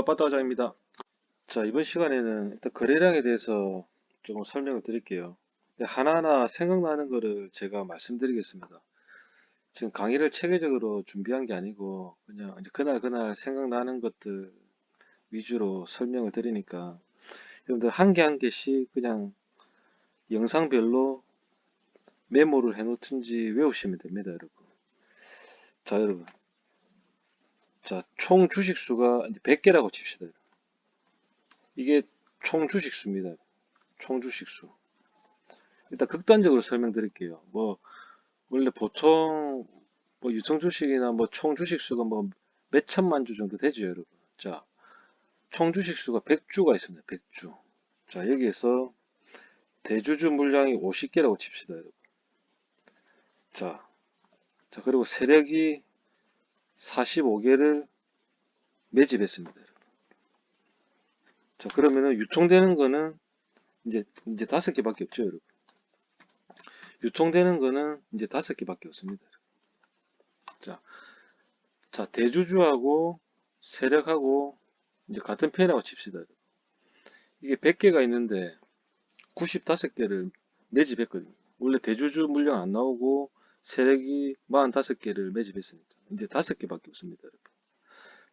안녕하십니까 빠따장입니다. 자 이번 시간에는 일단 거래량에 대해서 조금 설명을 드릴게요. 하나하나 생각나는 거를 제가 말씀드리겠습니다. 지금 강의를 체계적으로 준비한 게 아니고 그냥 이제 그날 그날 생각나는 것들 위주로 설명을 드리니까 여러분들 한 개 한 개씩 그냥 영상별로 메모를 해 놓든지 외우시면 됩니다 여러분. 자 여러분 자, 총 주식수가 이제 100개라고 칩시다. 이게 총 주식수입니다. 총 주식수. 일단 극단적으로 설명드릴게요. 뭐 원래 보통 뭐 유통 주식이나 뭐 총 주식수가 뭐 몇천만 주 정도 되죠, 여러분. 자, 총 주식수가 100주가 있습니다. 100주. 자, 여기에서 대주주 물량이 50개라고 칩시다, 여러분. 자, 자 그리고 세력이 45개를 매집했습니다. 자, 그러면은 유통되는 거는 이제 이제 다섯 개밖에 없죠, 여러분. 유통되는 거는 이제 다섯 개밖에 없습니다. 자, 자 대주주하고 세력하고 이제 같은 편이라고 칩시다. 이게 100개가 있는데 95개를 매집했거든요. 원래 대주주 물량 안 나오고 세력이 45개를 매집했으니까 이제 5개밖에 없습니다. 여러분.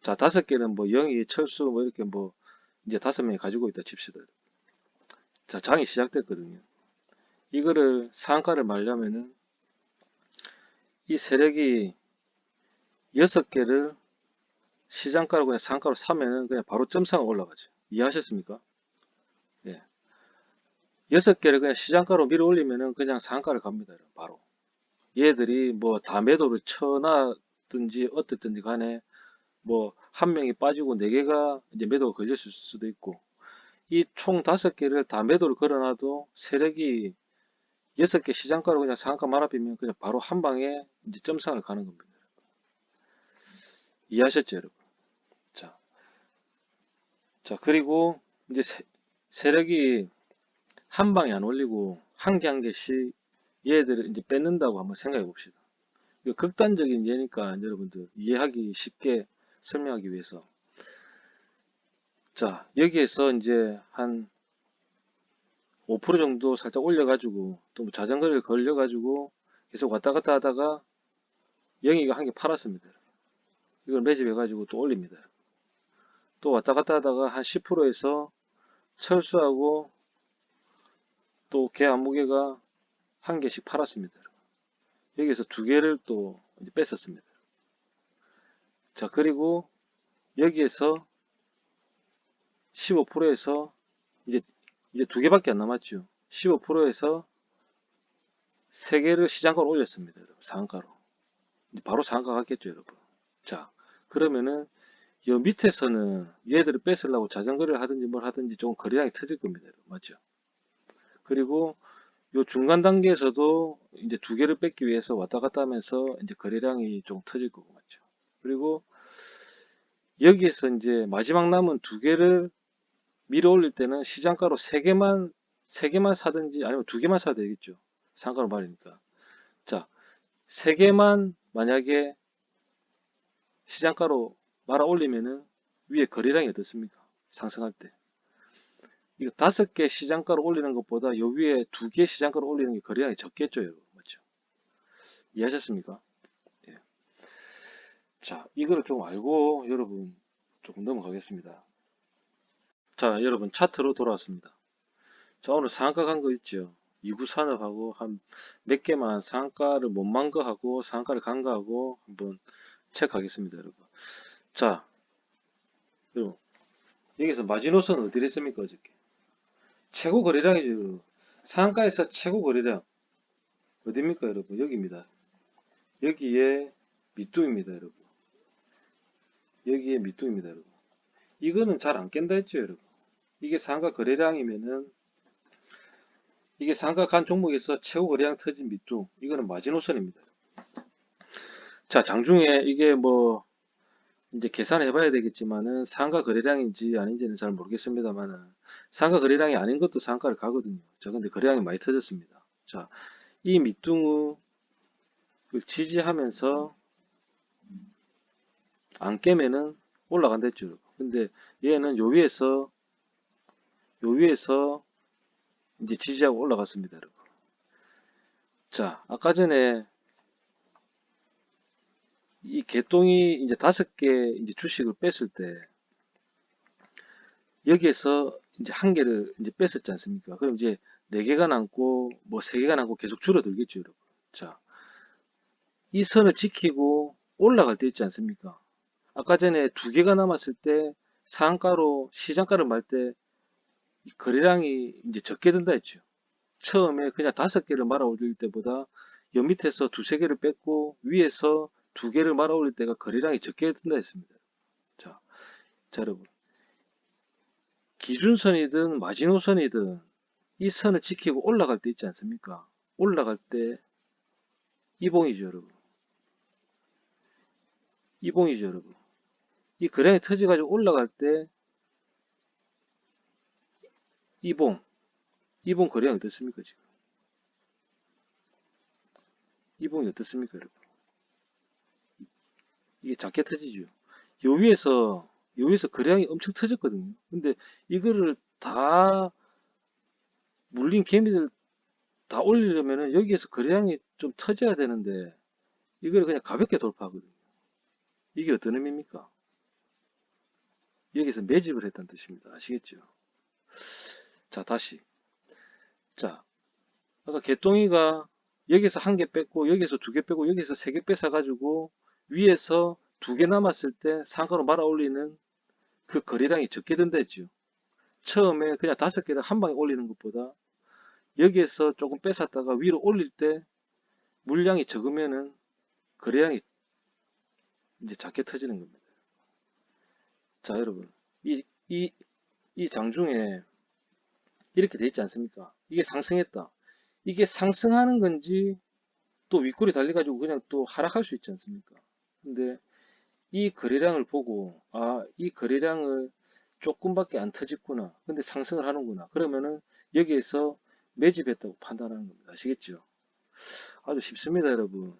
자 5개는 뭐 영희, 철수 뭐 이렇게 뭐 이제 5명이 가지고 있다 칩시다. 자 장이 시작됐거든요. 이거를 상가를 말려면은 이 세력이 6개를 시장가로 그냥 상가로 사면은 그냥 바로 점상을 올라가죠. 이해하셨습니까? 예. 6개를 그냥 시장가로 밀어 올리면은 그냥 상가를 갑니다. 바로. 얘들이 뭐 다 매도를 쳐 놨든지 어떻든지 간에 뭐 한 명이 빠지고 네 개가 이제 매도가 걸렸을 수도 있고 이 총 다섯 개를 다 매도를 걸어놔도 세력이 여섯 개 시장가로 그냥 상한가 말아비면 그냥 바로 한 방에 이제 점상을 가는 겁니다. 이해하셨죠, 여러분? 자, 자 그리고 이제 세, 세력이 한 방에 안 올리고 한 개 한 개씩 얘들을 이제 뺏는다고 한번 생각해 봅시다. 이거 극단적인 예니까 여러분들 이해하기 쉽게 설명하기 위해서. 자, 여기에서 이제 한 5% 정도 살짝 올려가지고 또뭐 자전거를 걸려가지고 계속 왔다 갔다 하다가 영희가 한 개 팔았습니다. 이걸 매집해가지고 또 올립니다. 또 왔다 갔다 하다가 한 10%에서 철수하고 또 개 안무게가 한 개씩 팔았습니다. 여기서 두 개를 또 뺐었습니다. 자, 그리고 여기에서 15%에서 이제 이제 두 개밖에 안 남았죠. 15%에서 세 개를 시장가로 올렸습니다. 여러분. 상한가로. 바로 상한가 갔겠죠, 여러분. 자, 그러면은 이 밑에서는 얘들을 뺏으려고 자전거를 하든지 뭘 하든지 좀 거래량이 터질 겁니다. 여러분. 맞죠? 그리고 요 중간 단계에서도 이제 두 개를 뺏기 위해서 왔다 갔다 하면서 이제 거래량이 좀 터질 거고 맞죠. 그리고 여기에서 이제 마지막 남은 두 개를 밀어 올릴 때는 시장가로 세 개만 세 개만 사든지 아니면 두 개만 사야 되겠죠. 상가로 말이니까. 자, 세 개만 만약에 시장가로 말아 올리면은 위에 거래량이 어떻습니까? 상승할 때. 이거 다섯 개 시장가로 올리는 것보다 요 위에 두 개 시장가로 올리는 게 거래량이 적겠죠, 여러분. 맞죠? 이해하셨습니까? 예. 자, 이거를 좀 알고 여러분 조금 넘어가겠습니다. 자, 여러분 차트로 돌아왔습니다. 자, 오늘 상한가 간 거 있죠? 이구산업하고 한 몇 개만 상한가를 못만 거 하고 상한가를 간 거 하고 한번 체크하겠습니다, 여러분. 자, 여러분 여기서 마지노선 어디를 했습니까, 어저께? 최고 거래량이죠. 상가에서 최고 거래량 어디입니까 여러분? 여기입니다. 여기에 밑둥입니다 여러분. 여기에 밑둥입니다 여러분. 이거는 잘 안 깬다 했죠 여러분. 이게 상가 거래량이면은 이게 상가 간 종목에서 최고 거래량 터진 밑둥 이거는 마지노선입니다. 자 장중에 이게 뭐 이제 계산해 봐야 되겠지만은 상가 거래량인지 아닌지는 잘 모르겠습니다만은 상가 거래량이 아닌 것도 상가를 가거든요. 자, 근데 거래량이 많이 터졌습니다. 자, 이 밑둥을 지지하면서 안 깨면은 올라간다 했죠. 근데 얘는 요 위에서 요 위에서 이제 지지하고 올라갔습니다, 여러분. 자, 아까 전에 이 개똥이 이제 다섯 개 이제 주식을 뺐을 때 여기에서 이제 한 개를 이제 뺐었지 않습니까? 그럼 이제 네 개가 남고 뭐 세 개가 남고 계속 줄어들겠죠, 여러분. 자, 이 선을 지키고 올라갈 때 있지 않습니까? 아까 전에 두 개가 남았을 때 상한가로 시장가를 말 때 거래량이 이제 적게 든다 했죠. 처음에 그냥 다섯 개를 말아 올릴 때보다 옆 밑에서 두세 개를 뺐고 위에서 두 개를 말아 올릴 때가 거래량이 적게 든다 했습니다. 자, 자 여러분 기준선이든 마지노선이든 이 선을 지키고 올라갈 때 있지 않습니까? 올라갈 때 이봉이죠 여러분. 이봉이죠 여러분. 이 거래량이 터져가지고 올라갈 때 이봉 이봉 거래량 어떻습니까 지금? 이봉이 어떻습니까 여러분? 이게 작게 터지죠. 요 위에서 요 위에서 거래량이 엄청 터졌거든요. 근데 이거를 다 물린 개미들 다 올리려면은 여기에서 거래량이 좀 터져야 되는데 이걸 그냥 가볍게 돌파하거든요. 이게 어떤 의미입니까? 여기서 매집을 했다는 뜻입니다. 아시겠죠? 자 다시. 자 아까 개똥이가 여기서 한 개 뺐고 여기서 두 개 빼고 여기서 세 개 뺏어 가지고 위에서 두 개 남았을 때 상가로 말아 올리는 그 거래량이 적게 된다 했죠 처음에 그냥 다섯 개를 한 방에 올리는 것보다 여기에서 조금 뺏었다가 위로 올릴 때 물량이 적으면은 거래량이 이제 작게 터지는 겁니다. 자, 여러분. 이, 이, 이 장중에 이렇게 돼 있지 않습니까? 이게 상승했다. 이게 상승하는 건지 또 윗골이 달려가지고 그냥 또 하락할 수 있지 않습니까? 근데 이 거래량을 보고 아, 이 거래량을 조금밖에 안 터졌구나. 근데 상승을 하는구나. 그러면은 여기에서 매집했다고 판단하는 겁니다. 아시겠죠? 아주 쉽습니다, 여러분.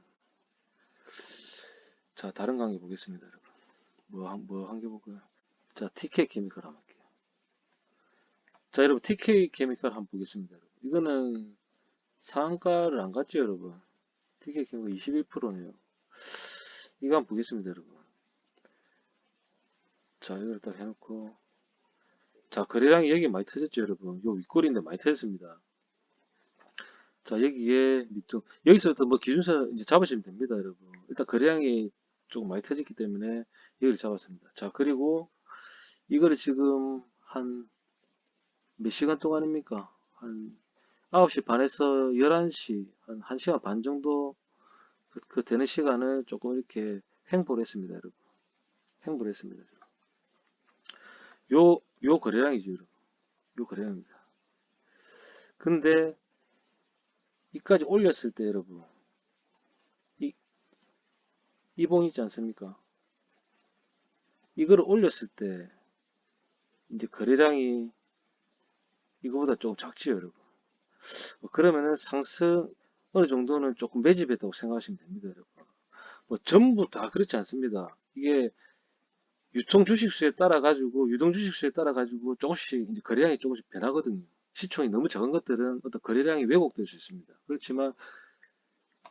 자, 다른 관계 보겠습니다, 여러분. 뭐, 한, 뭐, 한개 볼까요? 자, TK 케미컬 한번 할게요. 자, 여러분, TK 케미컬 한번 보겠습니다, 여러분. 이거는 상한가를 안 갔죠, 여러분. TK 케미컬 21%네요. 이거 한번 보겠습니다, 여러분. 자, 이걸 딱 해놓고. 자, 거래량이 여기 많이 터졌죠, 여러분. 요 윗골인데 많이 터졌습니다. 자, 여기에 밑둥. 여기서부터 뭐 기준선 이제 잡으시면 됩니다, 여러분. 일단 거래량이 조금 많이 터졌기 때문에 여기를 잡았습니다. 자, 그리고 이거를 지금 한 몇 시간 동안입니까? 한 9시 반에서 11시, 한 1시간 반 정도 그, 그 되는 시간을 조금 이렇게 횡보를 했습니다, 여러분. 횡보를 했습니다. 요, 요 거래량이죠. 요 거래량입니다. 근데 이까지 올렸을 때 여러분 이 이 봉 있지 않습니까? 이거를 올렸을 때 이제 거래량이 이거보다 조금 작지요 여러분 뭐 그러면은 상승 어느 정도는 조금 매집했다고 생각하시면 됩니다 여러분 뭐 전부 다 그렇지 않습니다 이게 유통 주식수에 따라 가지고 유동 주식수에 따라 가지고 조금씩 이제 거래량이 조금씩 변하거든요 시총이 너무 작은 것들은 어떤 거래량이 왜곡될 수 있습니다. 그렇지만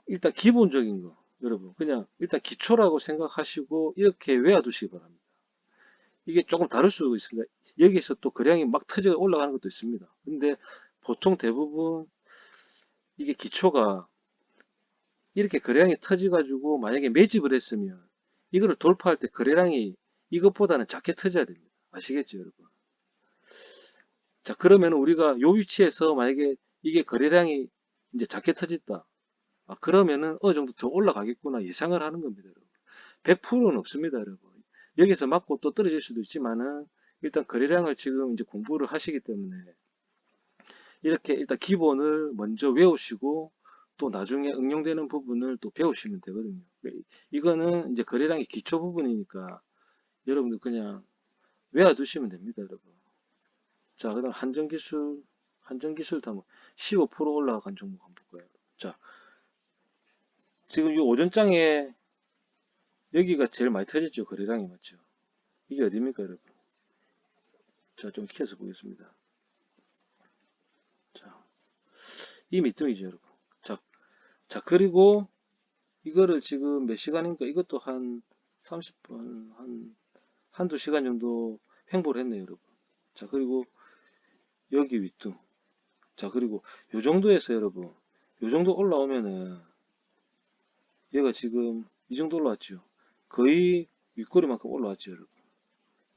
일단 기본적인 거 여러분 그냥 일단 기초라고 생각하시고 이렇게 외워두시기 바랍니다. 이게 조금 다를 수 있습니다. 여기서 또 거래량이 막 터져 올라가는 것도 있습니다. 근데 보통 대부분 이게 기초가 이렇게 거래량이 터져가지고 만약에 매집을 했으면 이거를 돌파할 때 거래량이 이것보다는 작게 터져야 됩니다. 아시겠죠 여러분? 자, 그러면 우리가 요 위치에서 만약에 이게 거래량이 이제 작게 터졌다. 아, 그러면은 어느 정도 더 올라가겠구나 예상을 하는 겁니다, 여러분. 100%는 없습니다, 여러분. 여기서 맞고 또 떨어질 수도 있지만은 일단 거래량을 지금 이제 공부를 하시기 때문에 이렇게 일단 기본을 먼저 외우시고 또 나중에 응용되는 부분을 또 배우시면 되거든요. 이거는 이제 거래량의 기초 부분이니까 여러분들 그냥 외워두시면 됩니다, 여러분. 자, 그 다음 한정기술, 한정기술 다음 15% 올라간 종목 한번 볼까요? 자, 지금 이 오전장에 여기가 제일 많이 터졌죠. 거래량이 맞죠? 이게 어디입니까, 여러분? 자, 좀 키워서 보겠습니다. 자, 이 밑둥이죠, 여러분. 자, 자, 그리고 이거를 지금 몇 시간인가? 이것도 한 30분, 한, 한두 시간 정도 횡보를 했네요, 여러분. 자, 그리고 여기 윗둥. 자, 그리고 요 정도에서 여러분, 요 정도 올라오면은 얘가 지금 이 정도 올라왔죠. 거의 윗꼬리만큼 올라왔죠, 여러분.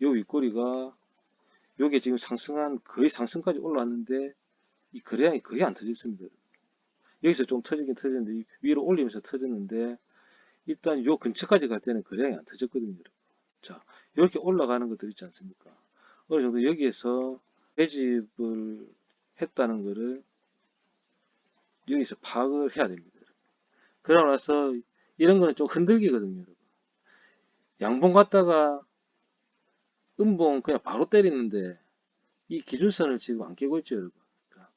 요 윗꼬리가 요게 지금 상승한 거의 상승까지 올라왔는데 이 거래량이 거의 안 터졌습니다. 여러분. 여기서 좀 터지긴 터졌는데 이 위로 올리면서 터졌는데 일단 요 근처까지 갈 때는 거래량이 안 터졌거든요. 여러분. 자, 이렇게 올라가는 것들 있지 않습니까? 어느 정도 여기에서 매집을 했다는 거를 여기서 파악을 해야 됩니다. 그러고 나서 이런 거는 좀 흔들기거든요. 여러분. 양봉 갔다가 음봉 그냥 바로 때리는데 이 기준선을 지금 안 깨고 있죠. 여러분. 자,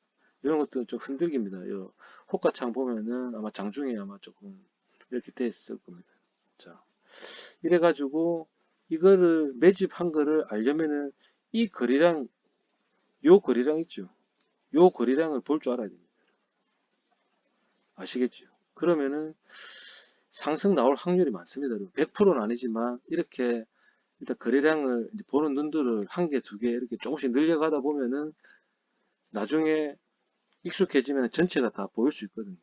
이런 것도 좀 흔들깁니다. 요 호가창 보면은 아마 장중에 아마 조금 이렇게 됐을 겁니다. 자, 이래가지고 이거를 매집한 거를 알려면은 이 거리량 요 거리량 있죠. 요 거리량을 볼 줄 알아야 됩니다. 아시겠죠? 그러면은 상승 나올 확률이 많습니다. 100%는 아니지만 이렇게 일단 거래량을 보는 눈들을 한 개, 두 개 이렇게 조금씩 늘려가다 보면은 나중에 익숙해지면 전체가 다 보일 수 있거든요.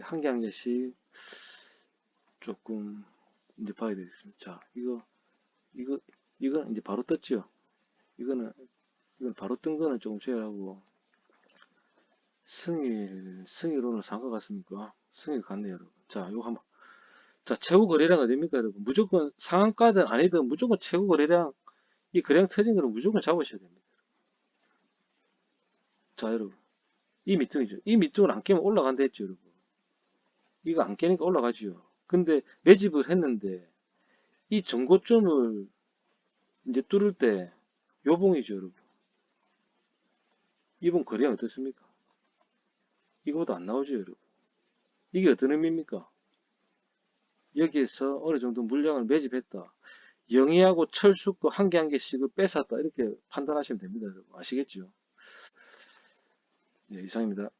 한 개 한 개씩 조금 이제 봐야 되겠습니다. 자, 이거, 이거, 이건 이제 바로 떴죠. 이거는, 이건 바로 뜬 거는 조금 제외하고, 승일, 승일 오늘 상가 같습니까? 승일 같네요, 여러분. 자, 이거 한번. 자, 최고 거래량 어딥니까, 여러분? 무조건 상한가든 아니든 무조건 최고 거래량, 이 거래량 터진 거는 무조건 잡으셔야 됩니다. 자, 여러분. 이 밑둥이죠. 이 밑둥을 안 깨면 올라간다 했죠, 여러분. 이거 안 깨니까 올라가지요. 근데 매집을 했는데, 이 전고점을 이제 뚫을 때, 요봉이죠, 여러분. 이번 거래량 어떻습니까? 이거보다 안 나오죠, 여러분. 이게 어떤 의미입니까? 여기에서 어느 정도 물량을 매집했다. 영희하고 철수 거 한 개 한 개씩을 뺏었다. 이렇게 판단하시면 됩니다. 여러분. 아시겠죠? 네, 이상입니다.